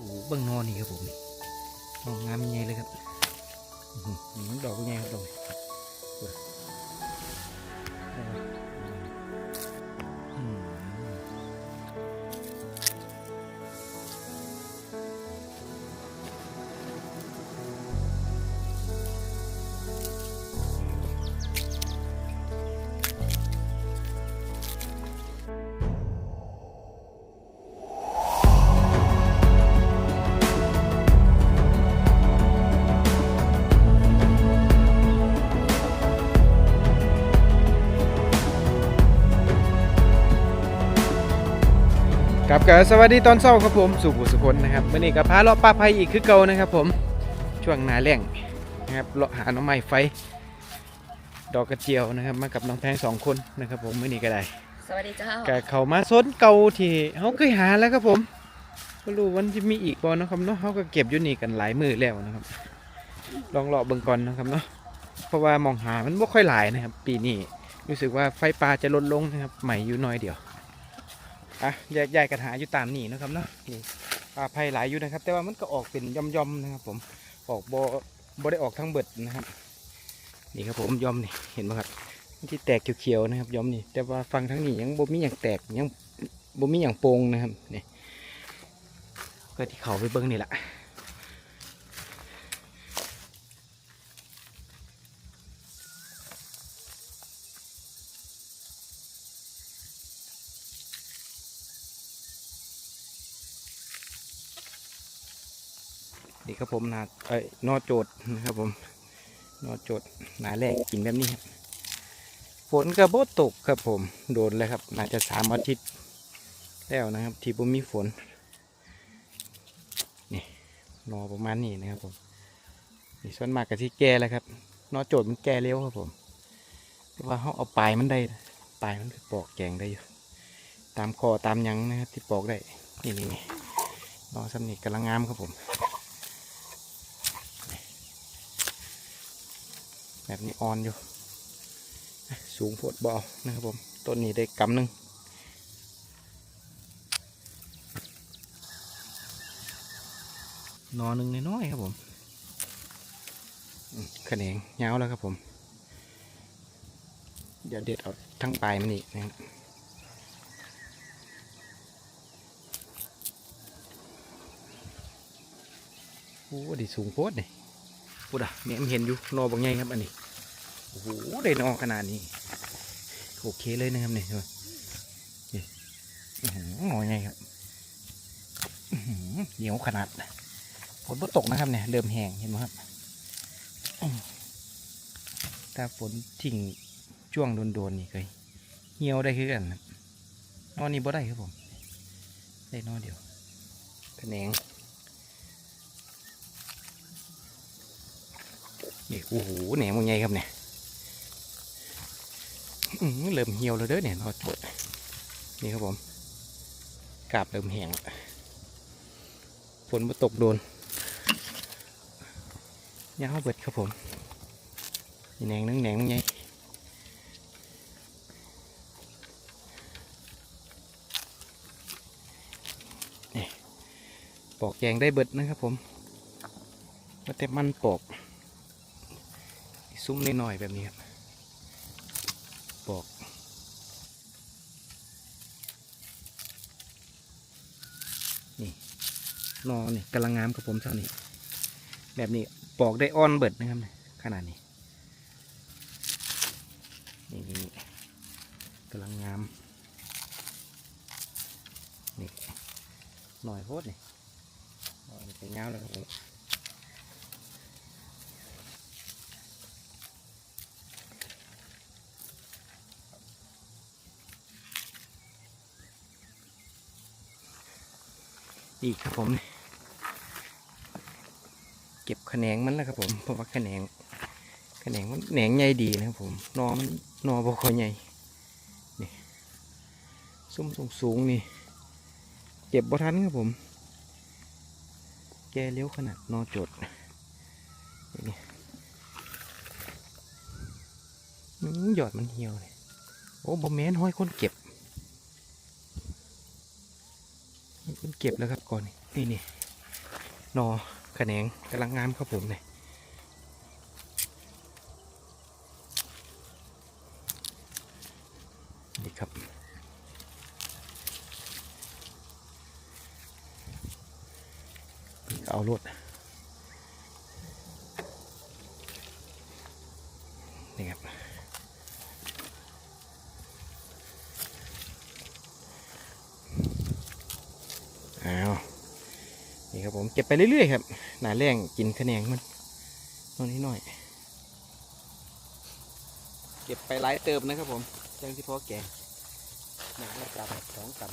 โอ้เบิ่งนอนนี่ครับผมงามยังไงเลยครับดอกยังไงครับดอก กับกับสวัสดีตอนเช้าครับผมสุขุสุคนนะครับวันนี้กับพาเลาะป้าไพอีกคือเก่านะครับผมช่วงหนาแรงนะครับเลาะหาหน้องไม้ไฟ ดอกกระเจียวนะครับ มากับน้องแพงสองคนนะครับ ผมมื่อนี้ก็ได้สวัสดีเจ้าก็เขามาซนเก่าที่เขาเคยหาแล้วครับผมก็รู้วันจะมีอีกบ่เนาะครับเนาะเขาก็เก็บอยู่นี่กันหลายมือแล้วนะครับ ลองเลาะเบิ่งก่อนนะครับเนาะเพราะว่ามองหามันไม่ค่อยหลายนะครับ ปีนี้รู้สึกว่าไฟป่าจะลดลงนะครับใหม่อยู่น้อยเดียว อะแยกย้ายกันหาอยู่ตามนี่นะครับเนาะนี่ปลาไผ่หลายอยู่นะครับ แต่ว่ามันก็ออกเป็นย่อมๆนะครับ ผมออกบ่บ่ได้ออกทั้งเบิดนะครับ นี่ครับผมย่อมนี่เห็นไหมครับที่แตกเขียวๆนะครับย่อมนี่แต่ว่าฟังทั้งนี้ยังบ่มีอย่างแตกยังบ่มีอย่างโปร่งนะครับนี่ก็ที่เขาไปเบิ้งนี่แหละ นี่ครับผมนาเอ้ยนอโจดนะครับผมนอโจดหนาแรกกินแบบนี้ครับฝนกระโบตกครับผมโดนเลยครับน่าจะสามอาทิตย์แล้วนะครับ ที่ผมมีฝนนี่นอประมาณนี้นะครับผมนี่ส่วนมากกับที่แก่แล้วครับนอโจดมันแก่เร็วครับผมแต่ว่าเขาเอาปลายมันได้ปลายมันไปปอกแกงได้อยู่ตามคอตามยังนะครับที่ปอกได้นี่นี่นี่นอสำนิกกำลังงามครับผม แบบนี้อ่อนอยู่ สูงโพดบเอนะครับผมต้นนี้ได้กำหนึ่งนอนหนึ่งน้อยๆครับผมขะแหงาแล้วครับผม เดี๋ยวเด็ดเอาทั้งปลายมันอีกนะครับโอ้ดีสูงโพดนี่ พูดอะเนี่ยมันเห็นอยู่นอบางไงครับอันนี้โอ้โหได้นอขนาดนี้โอเคเลยนะครับเนี่ยนี่อื้อไงครับเหนียวขนาดฝนบ่ตกนะครับเนี่ยเริ่มแห้งเห็นไหมครับถ้าฝนทิ้งช่วงโดนๆนี่เคยเหี่ยวได้คือกันนอนนี่บ่ได้ครับผมได้นอนเดียวคะแนง นี่โอ้โหแหนมมันไงครับเนี่ยเริ่มเหี่ยวแล้วเด้อเนี่ยนอจดนี่ครับผมกาบเริ่มแห้งฝนมาตกโดนยาวเบิดครับผมแหนงนึงแหนงมึงไงนี่ปอกแยงได้เบิดนะครับผมก็แต่มันปอก ซุ้มน้อยๆแบบนี้ครับปอกนี่นอนี่กำลังงามกับผมเท่านี้ แบบนี้ปอกได้อ้อนเบิดนะครับขนาดนี้นี่นี่กำลังงามนี่หน่อยโพดนี่หน่อยไปเงาแล้วครับผม อีกครับผม เก็บแขนงมันแล้วครับผมเพราะว่าแขนงแขนงมันแหนงใหญ่ดีนะครับผมนอมันนอบค่อยใหญ่นี่ซุ้มสูงสูงนี่ เก็บบ่ทันครับผม แกเลี้ยวขนาดนอจดนี่หยอดมันเหี่ยวเลยโอ้บอแมนห้อยคนเก็บ มีคน เก็บแล้วครับก่อนนี่นี่นี่นอขแขนงกำลังงามครับผมเนี่ยนี่ครับ เอารวดนี่ครับ อ้าว นี่ครับผม เก็บไปเรื่อยๆครับ หนาแรงกินขะแนงมันตรงนี้หน่อย เก็บไปหลายเติมนะครับผมยังที่พ่อแกงหนาละกำสองกำ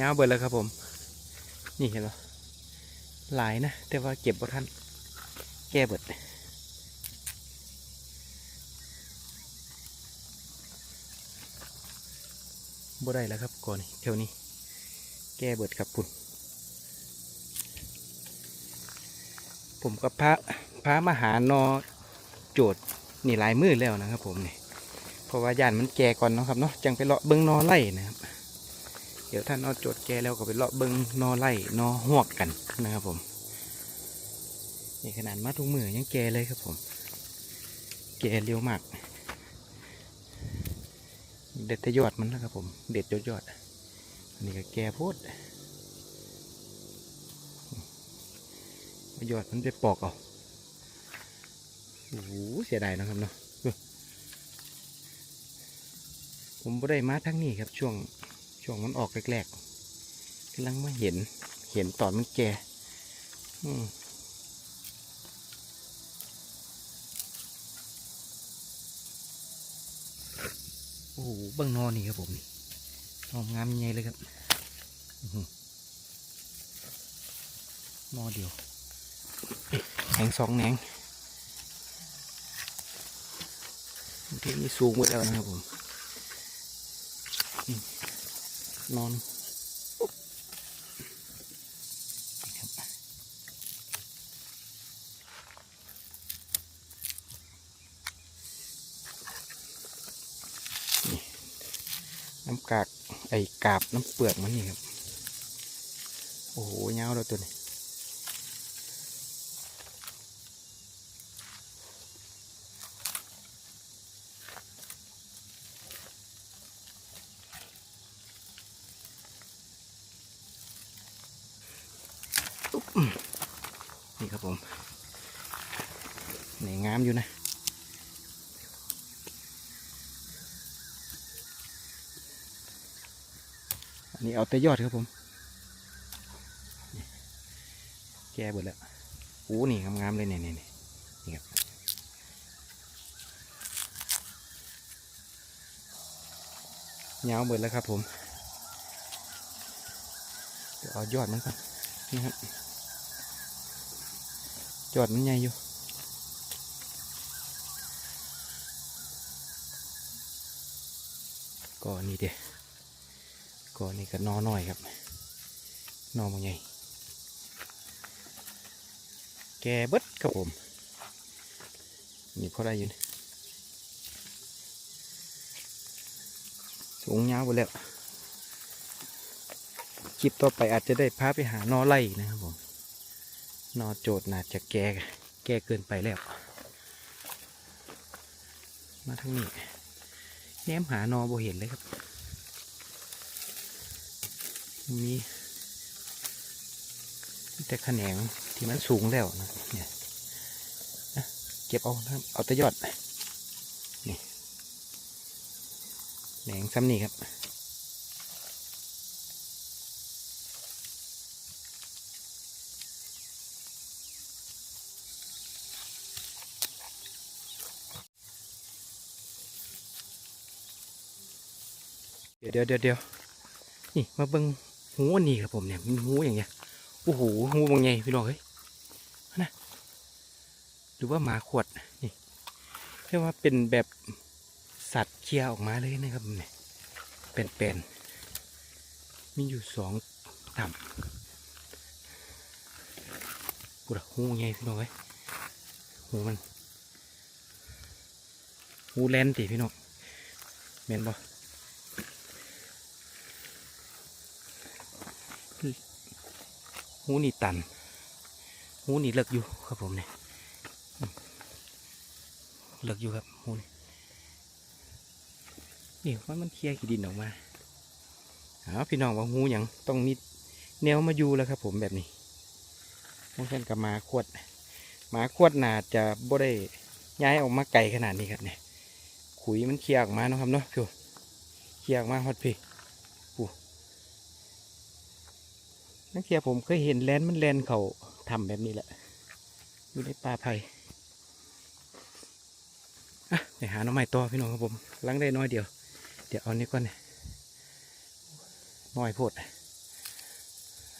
ยาวเบิดแล้วครับผม นี่เห็นไหมหลายนะ แต่ว่าเก็บบ่ทันแก้เบิด บ่ได้แล้วครับก่อนนี่เท่านี้ แก้เบิดครับพุ่นผมกับพระพระมหานอโจทย์นี่หลายมือแล้วนะครับผมนี่เพราะว่าย่านมันแก่ก่อนเนาะครับเนาะจังไปเลาะเบิ้งนอไล่นะครับ เดี๋ยวท่านเอโจทย์แก่แล้วก็ไปเลาะเบิ้งนอไล่นอหวกกันนะครับผมนี่ขนาดมาทุกมือยังแก่เลยครับผม แก่เร็วมาก เด็ดแต่ยอดมันนะครับผม เด็ดยอดยอดอันนี้ก็แก่โพดยอดมันไปปอกเอาโอ้โหเสียดายนะครับเนาะผมไ่ได้มาทั้งนี้ครับช่วงช่วงมันออกแรกๆกำลังมาเห็นเห็นตอนมันแก่อืม อ้โหเบิ้งนอนนี่ครับผมนี่นองามใหญ่เลยครับนอนอเดียวแหงสองแหงที่นี่สูงหมดแล้วนะครับผมนอนครับนี่ น้ำกากไอ้กาบน้ำเปลือกมันนี่ครับ โอ้โหยาเราตัวนี้ครับผมนี่งามอยู่นะ อันนี้ เอาแต่ยอดครับผม แก่หมดแล้วโอ้นี่งามๆเลยเนี่ยเนี่ยนี่ครับยาวหมดแล้วครับผมเดี๋ยวเอายอดมันก่อนนี่ครับจอดมันใหญ่อยู่ก็นี่เดีย ก็นี่ก็นอหน้อยครับนอมันใหญ่แกเบิดครับผมนี่พอได้อยู่นะสูงยาวไปแล้ว คลิปต่อไปอาจจะได้พาไปหานอไล่นะครับผมนอโจทย์น่าจะแกแกเกินไปแล้ว มาทางนี้แนมหานอบ่เห็นเลยครับ มีแต่แขนงที่มันสูงแล้วนะเนี่ยเก็บเอาเอาแต่ยอด นี่แหนงซ้ำนี่ครับเดี๋ยวเดี๋ยวเดี๋ยวเดี๋ยวนี่มาเบิ้ง หูอันนี้ครับผมเนี่ยมีหูอย่างเงี้ยโอ้โหหูบางไงพี่น้องเฮ้ยนะหรือว่าหมาขวดนี่เรียกว่าเป็นแบบสัตว์เคี้ยวออกมาเลยนะครับเนี่ยเป็นๆมีอยู่สองต่ำกูละหูไงพี่น้องเฮ้ยหูมันหูแลนติพี่น้องแม่นบ่ หูนี่ตัน หูนี่เลิกอยู่ครับผมเนี่ยเลิกอยู่ครับหูนี่นี่ว่ามันเคลียร์ขี้ดินออกมาเอาพี่น้องว่าหูหยังต้องมีแนวมาอยู่แล้วครับ ผมแบบนี้บางท่นกับมาขวดหมาขวดนาจะบ่ได้ย้ายออกมาไกลขนาดนี้ครับเนี่ยขุยมันเคลียร์ออกมาเนาะครับเนาะพี่เคลียร์ออกมาฮอดพี่ปู นักเทียผมเคยเห็นแลนมันแลนเขาทำแบบนี้แหละ อยู่ในป่าไผ่อะไปหาน้องใหม่ต่อพี่น้องครับผมล้างได้น้อยเดียว เดี๋ยวเอานี่ก่อนเนี่ยน้อยโพด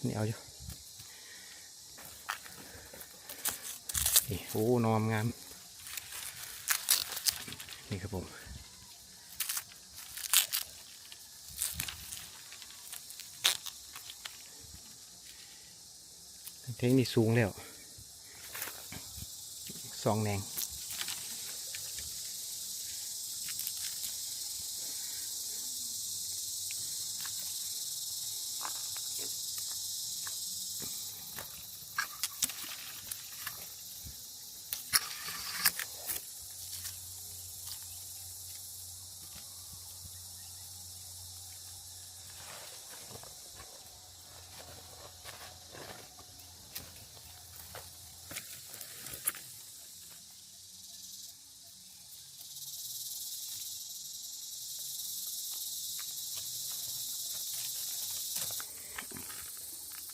นี่เอาอยู่นี่โอ้นอมงาม นี่ครับผม เทคนิคสูงแล้วสองแนง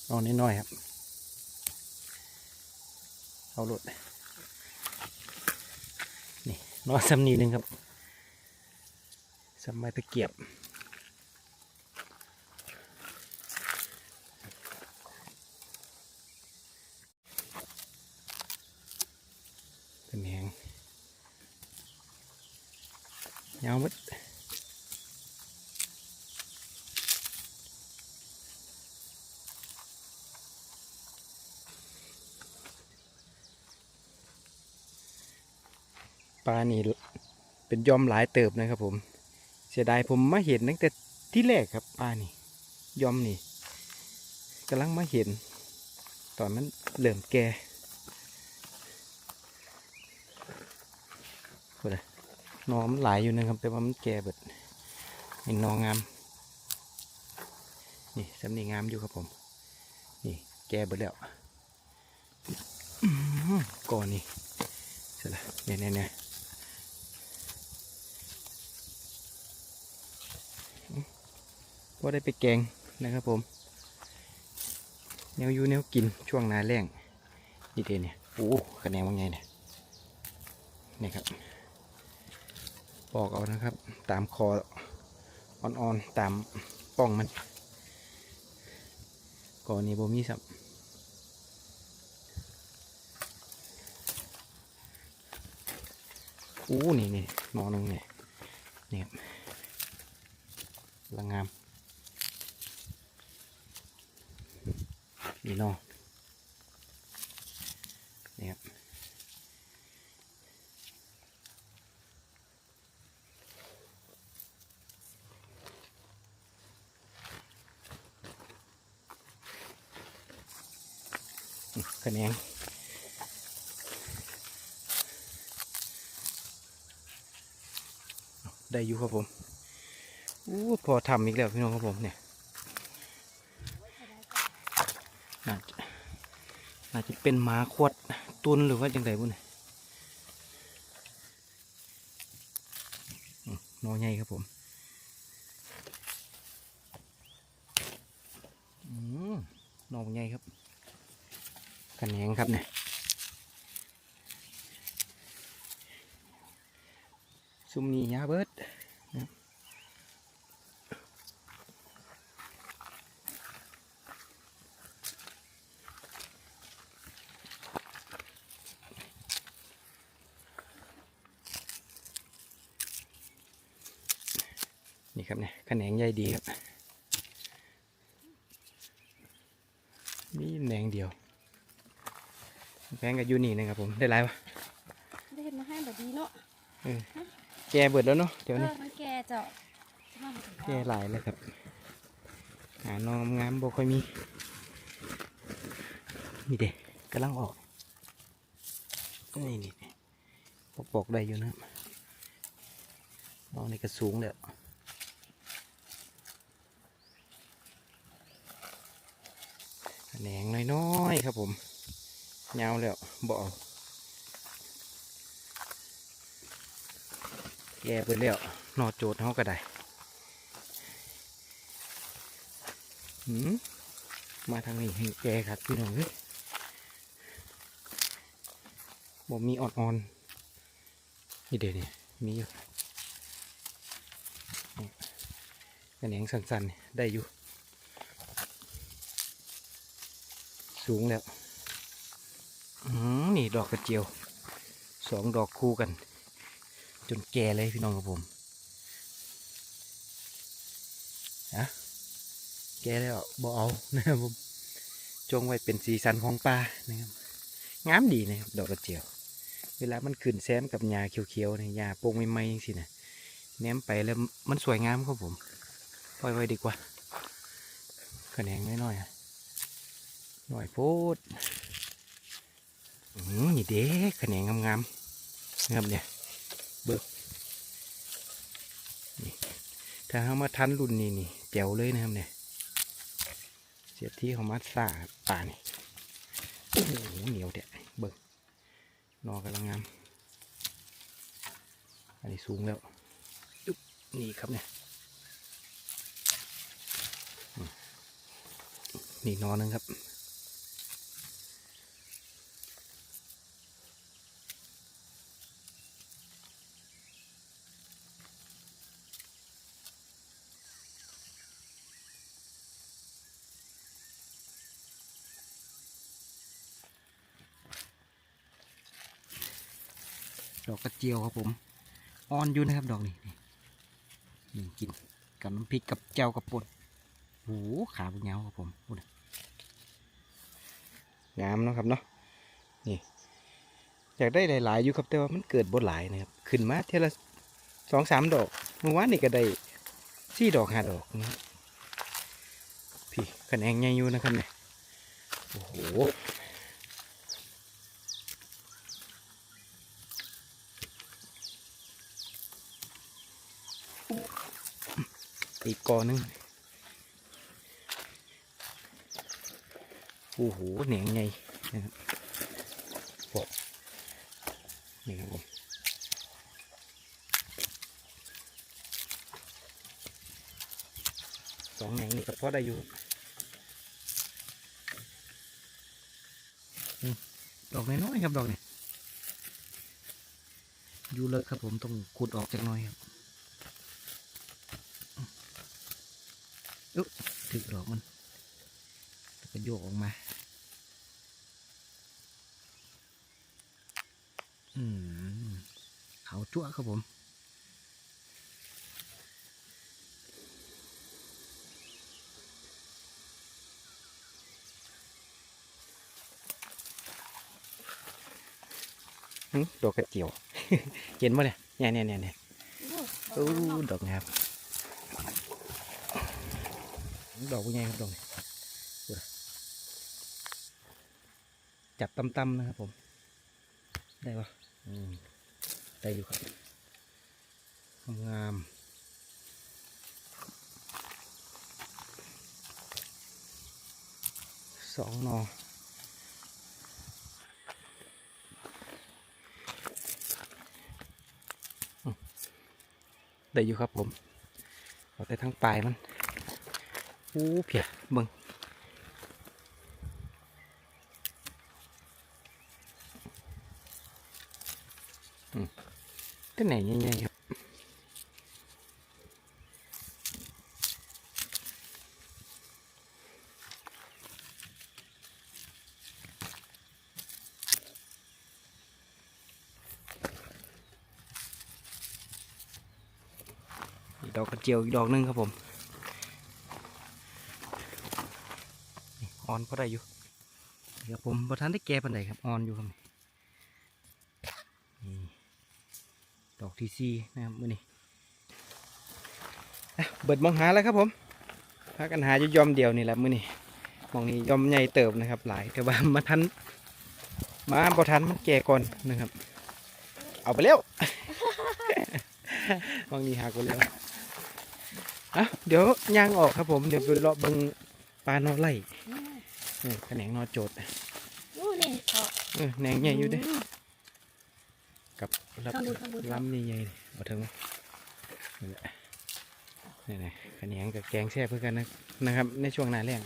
เอาน้อยๆครับ เอาหลดนี่นอสำนีหนึ่งครับสำไม้ตะเกียบเป็นแหงยาวมัด นี่เป็นยอมหลายเติบนะครับผม เสียดายผมมาเห็นตั้งแต่ที่แรกครับปลานี่ยอมนี่กำลังมาเห็น ตอนมันเริ่อมแก่หนอมนหลายอยู่นะครับ แต่ว่ามันแก่เบิดนี่หนองงาม นี่สำนีงามอยู่ครับผม นี่แก่เบิดแล้วก่อนนี่เสร็จแล้วเนี่ยเนี่ย เนี่ยว่าได้ไปแกงนะครับผมแนวยูแนวกินช่วงนาแรงนี่เดเนี่ยโอ้คะแนนว่าไงเนี่ยนี่ครับปอกเอานะครับ ตามคออ่อนๆตามป้องมันก่อนนี้บ่มีสับอู้นี่นี่นอหนึงเนี่ยนี่ครับละงาม นี่หนอนี่ครับคะแนนได้อยู่ครับผมอู้พอทำอีกแล้วพี่น้องครับผมเนี่ยน่าจะ น่าจะเป็นหมาขวดตุนหรือว่าจังไดบุ่นอใหญ่ครับผมอืมนอใหญ่ครับกันแหงครับเนี่ยซุมนี้ยาเบิดนะครับนี่ครับเนี่ยกันแหงใหญ่ดีครับ มีแหนงเดียวแพงกับยูนี่นะครับผมได้ไรวะได้เห็นมาให้แบบดีเนาะเออแกเบิดแล้วเนาะเดี๋ยวเอนี้อมันแก่เจ้าว่ามันถึงแกหลายเลยครับหาน้องงามบ่ค่อยมีนี่เด็กกำลังออกนี่นี่ปอกปอกได้อยู่นะครับน้องนี่ก็สูงแล้ว หนงน้อยๆครับผมยาวแล้วบ่เอาแกไปแล้วนอโจทย์เขาก็ได้หืมมาทางนี้ให้แกครับพี่น้องเอ้ยบ่มีอ่อนๆนี่เดี๋ยวนี้มีอยู่นี่กระแหนงสันๆได้อยู่ สูงแล้วอืมนี่ดอกกระเจียวสองดอกคู่กัน จนแก่เลยพี่น้องครับผมฮะแกแล้วบ่เอานะครับผมจงไว้เป็นสีสันของปลานะครับงามดีนะครับดอกกระเจียว เวลามันขึ้นแซมกับหญ้าเขียวๆเนี่ยหญ้าโปร่งใหม่ๆจังสินะแนมไปแล้วมันสวยงามครับผมปล่อยไว้ดีกว่าขะแหนงน้อยๆ หน่อยโพดอืมนี่เด้ขะแหนงงามๆนะครับเนี่ยเบิกนี่ถ้าเอามาทันรุ่นนี้นี่แจ๋วเลยนะครับเนี่ยเสียที่ของมัดสาป่านี่โอ้โหเหนียวเด็ดเบิ่งนอกำลังงามอันนี้สูงแล้วอึ๊บนี่ครับเนี่ยนี่นอนนึงครับ ดอกกระเจียวครับผมอ่อนอยู่นะครับดอกนี้นี่นี่กินกับน้ำพริกกับแจ่วกับป่นโอ้โหขาบุญเงาครับผมพูดนะงามเนาะครับเนาะนี่อยากได้หลายๆอยู่ครับแต่ว่ามันเกิดบนหลายนะครับ ขึ้นมาเท่าละสองสามดอกเมื่อวานนี่ก็ได้สี่ดอกห้าดอกนะพี่คะแนนใหญ่อยู่นะครับเนี่ยโอ้โห อีกกอหนึงโอ้โหเหนียงไงนะครับนี่ครับผมสองแหนงนี่ก็พอได้อยู่ดอกน้อยๆครับดอกนี่อยู่เลิกครับผมต้องขุดออกจากน้อยครับ ถึกดอกมันแล้วก็โยกออกมาอืมเขาวจั่วครับผมหึดอกกระเจียว เห็นป่ะเนี่ยเนี่ยเนี่ยเนี่ยเนี่ยโอ้โอ้ยดอกงาม ดอกเป็นไงครับดอกจับตำๆนะครับผม ได้ปะได้อยู่ครับงามสองหนอได้อยู่ครับผมเอาแต่ทั้งปลายมัน อู้เพียเบิ่งอืมตัวไหนใหญ่ๆครับดอกกระเจียวอีกดอกหนึงครับผม อ่อนก็ได้อยู่เดี๋ยวผมประทานได้แก้ปันไดครับอ่อนอยู่ครับนี่นี่ดอกที่สี่นะครับมือนี้อะเบิดมองหาแล้วครับผมพากันหาอยู่ยอมเดียวนี่แหละมือนี้มองนี้ยอมใหญ่เติบนะครับ หลายแต่ว่ามาทันมาบ่ทันมันแก่ก่อนนะครับ เอาไปแล้วมองนี้หักไปแล้วอะเดี๋ยวย่างออกครับผมเดี๋ยวไปเลาะบิ่งปลานอไล่ เออแขนงนอโจดนู่นนี่เจาะเออแหนงใหญ่อยู่เด้มกับรับข้างบนข้างบนลำใหญ่ๆเลยเอาเถอะมั้ยนี่แหละนี่นะขะแหนงกับแกงแซ่บเพื่อกันนะนะครับ ในช่วงหน้าแรง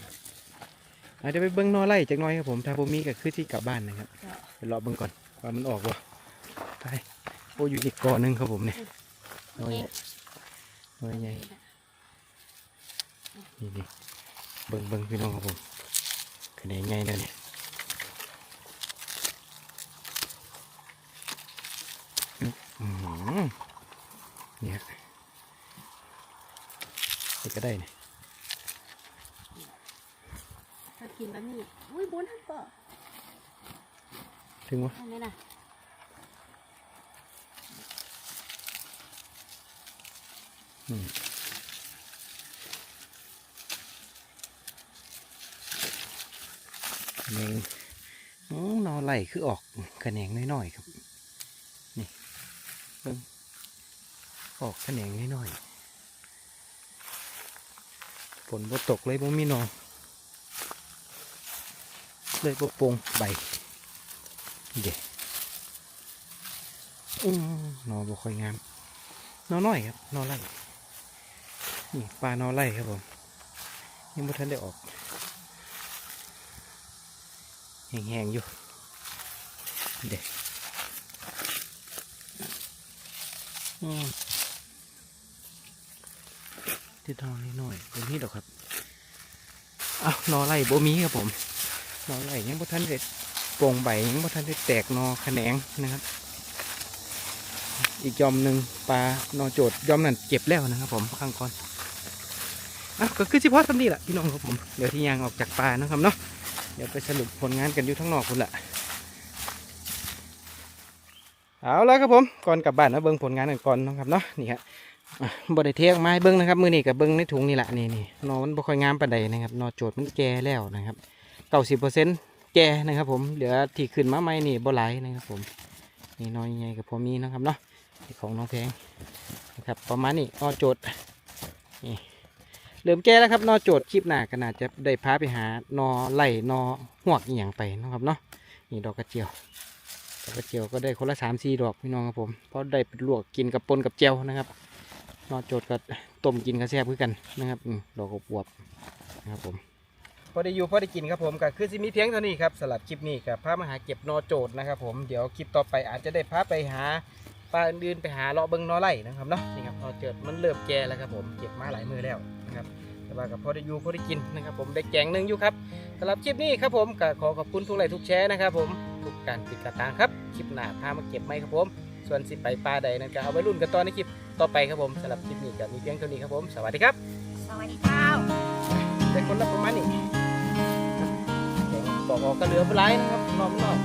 อาจจะเดี๋ยวไปเบิ้งนอไล่จากหน้อยครับผม ถ้าผมมีก็คือที่กลับบ้านนะครับเจาะไปรอเบิ้งก่อนว่ามันออกบ่ไปโอ้อยู่อีกกอหนึงครับผมเนี่ยน้อยน้อยใหญ่นี่นี่เบิ้งเบิ้งพี่น้องครับผม ขะแหนงใหญ่เลยเนี่ยอืมเนี่ยนี่ก็ได้เนี่ยถ้ากินแบบนี้อุ้ยบนท่านเปาะถึงวะอันนี้น่ะอืมขะแหนงอืมนอไห ลคือออกขะแหนงน้อยๆครับ นี่ออกขะแหนงน้อยๆฝนบ่ตกเลยบ่มีนอเลยบ่ปงใบเด็อืมนอบ่ค่อยงามนอน้อยครับนอไหลนี่ปลานอไหลครับผมยังบ่ทันได้ออกแห้งๆอยู่ เด็อืมที่ทองนิดหน่อยเป็นที่ดอกครับเอ้านอไล่โบมีครับผมนอไล่ยังบ่ทันได้โปร่งใบยังบ่ทันได้แตกนอแขนงนะครับ อีกยอมหนึ่งปลานอโจดยอมนั่นเก็บแล้วนะครับผมข้างก่อนอะก็คือเฉพาะทำนี่แหละพี่น้องครับผมเดี๋ยวที่ยางออกจากปลานะครับเนาะเดี๋ยวไปสรุปผลงานกันอยู่ทั้งนอกคุณละ เอาแล้วครับผมก่อนกลับบ้านมาเบิ้งผลงานกันก่อนนะครับเนาะนี่ครับอะบไดเทียงไม้เบิ้งนะครับมือนี่กับเบิ้งในถุงนี่แหละนี่นี่นอมันบ่ค่อยงามปานใดนะครับนอโจดมันแก่แล้วนะครับเก้าสิบเปอร์เซ็นต์แก่นะครับ ผมเหลือที่ขึ้นมาใหม่นี่บ่ไหลนะครับผมนี่นอยใหญ่กับพอมีนะครับเนาะของน้องแพงนะครับประมาณนี้นอโจดนี่เริ่มแก่แล้วครับนอโจดคลิปหน้าก็น่าจะได้พาไปหานอไล่นอหวกอย่างไปนะครับเนาะนี่ดอกกระเจียว ดอกระเจียวก็ได้คนละสามสี่ดอกพี่น้องครับผมเพราะได้ไปลวกกินกับปนกับเจียวนะครับนอกโจทย์กับต้มกินกับแซ่บคือกันนะครับดอกกบวบนะครับผมพอได้อยู่พอได้กินครับผมก็คือสิมีเพียงเท่านี้ครับสำหรับคลิปนี้กับพามาหาเก็บนอโจทย์นะครับผมเดี๋ยวคลิปต่อไปอาจจะได้พาไปหาปลาอื่นๆไปหาเลาะเบิงนอไล่นะครับเนาะนี่ครับนอโจทย์มันเริ่มแก่แล้วครับผมเก็บมาหลายมือแล้วนะครับแต่ว่ากับพอได้อยู่พอได้กินนะครับผมได้แกงหนึ่งอยู่ครับสำหรับคลิปนี้ครับผมก็ขอขอบคุณทุกไลค์ทุกแชร์นะครับผม ทุกการติดกระตางครับคลิปหน้าพามาเก็บไหมครับผม ส่วนสิไปปลาใดนั้นก็เอาไว้รุ่นกันตอนในคลิปต่อไปครับผมสำหรับคลิปนี้ก็มีเพียงเท่านี้ครับผม สวัสดีครับสวัสดีเจ้าได้คนละประมาณนี้บอกออกก็เหลือไปไลายนะครับนอนไม่นอน